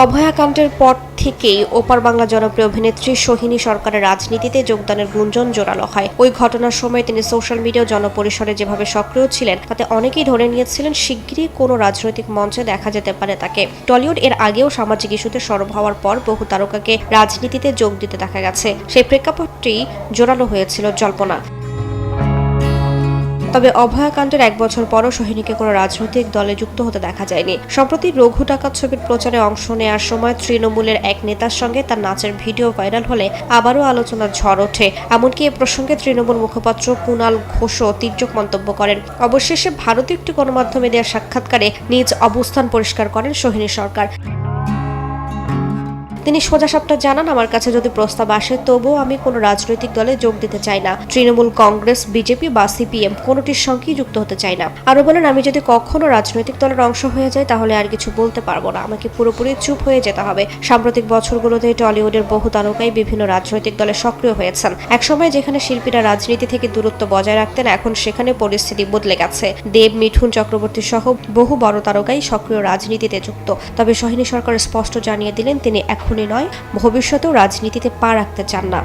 অভয়াকাণ্ডের পর থেকেই ওপার বাংলা জনপ্রিয় অভিনেত্রী সোহিনী সরকারের রাজনীতিতে যোগদানের গুঞ্জন জোরালো হয়। ওই ঘটনার সময় তিনি সোশ্যাল মিডিয়া জনপরিসরে যেভাবে সক্রিয় ছিলেন, তাতে অনেকেই ধরে নিয়েছিলেন, শিগগিরই কোনো রাজনৈতিক মঞ্চে দেখা যেতে পারে তাকে। টলিউড এর আগেও সামাজিক ইস্যুতে সরব হওয়ার পর বহু তারকাকে রাজনীতিতে যোগ দিতে দেখা গেছে। সেই প্রেক্ষাপটটি জোরালো হয়েছিল জল্পনা। তবে অভয়াকাণ্ডের এক বছর পরও সোহিনীকে কোনো রাজনৈতিক দলে যুক্ত হতে দেখা যায়নি। সম্প্রতি রঘু ডাকাত ছবির প্রচারে অংশ নেওয়ার সময় তৃণমূলের এক নেতার সঙ্গে তার নাচের ভিডিও ভাইরাল হলে আবারও আলোচনার ঝড় ওঠে। এমনকি এ প্রসঙ্গে তৃণমূল মুখপাত্র কুণাল ঘোষও তীর্যক মন্তব্য করেন। অবশেষে ভারতীয় একটি গণমাধ্যমে দেওয়া সাক্ষাৎকারে নিজ অবস্থান পরিষ্কার করেন সোহিনী সরকার। তিনি সোজা সোজাসাপটা জানান, আমার কাছে যদি প্রস্তাব আসে, তবুও আমি কোনো রাজনৈতিক দলে যোগ দিতে চাই না। তৃণমূল কংগ্রেস, বিজেপি বা সিপিএম কোনোটির সঙ্গেই যুক্ত হতে চাই না। আরও বলেন, আমি যদি কখনো রাজনৈতিক দলের অংশ হয়ে যাই, তাহলে আর কিছু বলতে পারব না। আমাকে পুরোপুরি চুপ হয়ে যেতে হবে। সাম্প্রতিক বছরগুলোতে টলিউডের বহু তারকাই বিভিন্ন রাজনৈতিক দলে সক্রিয় হয়েছেন। একসময় যেখানে শিল্পীরা রাজনীতি থেকে দূরত্ব বজায় রাখতেন, এখন সেখানে পরিস্থিতি বদলে গেছে। দেব, মিঠুন চক্রবর্তী সহ বহু বড় তারকাই সক্রিয় রাজনীতিতে যুক্ত। তবে সোহিনী সরকার স্পষ্ট জানিয়ে দিলেন, তিনি এখনই নয় ভবিষ্যতেও রাজনীতিতে পা রাখতে চান না।